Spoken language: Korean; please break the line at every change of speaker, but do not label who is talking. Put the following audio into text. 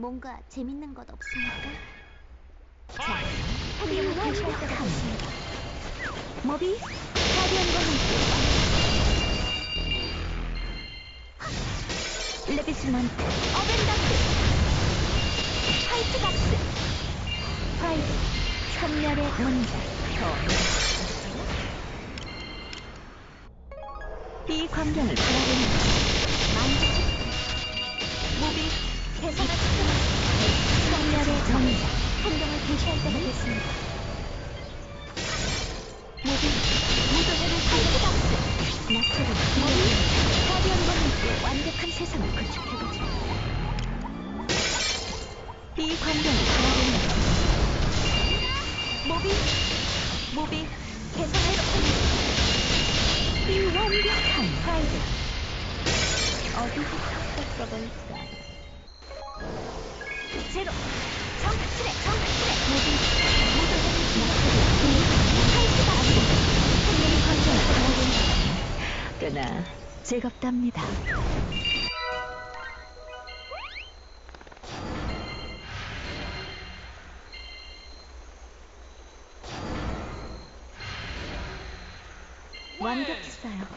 뭔가 재밌는 것 없습니까? 자, 탈출할 때가 됐습니다. 모비, 가디언과 함께 레비스먼트, 어벤다스, 화이트박스, 화이트, 천멸의 문장, 더. 이 광경을 바라보는 만족 모비 대상을 찾 대시할 때가 됐습니다. 모비 무도회를 탈출박스 나스를 모비 가디언과 함께 완벽한 세상을 구축해보자. 이 광경을 바라보는 모비 모비 찾아냈습니다. 이 완벽한 파이드 어디부터 써볼까 제로 정크트랙 정크트랙 모두 모두 해주시면 파이트가 아니고 한명의 꽤나. 즐겁답니다. 완벽했어요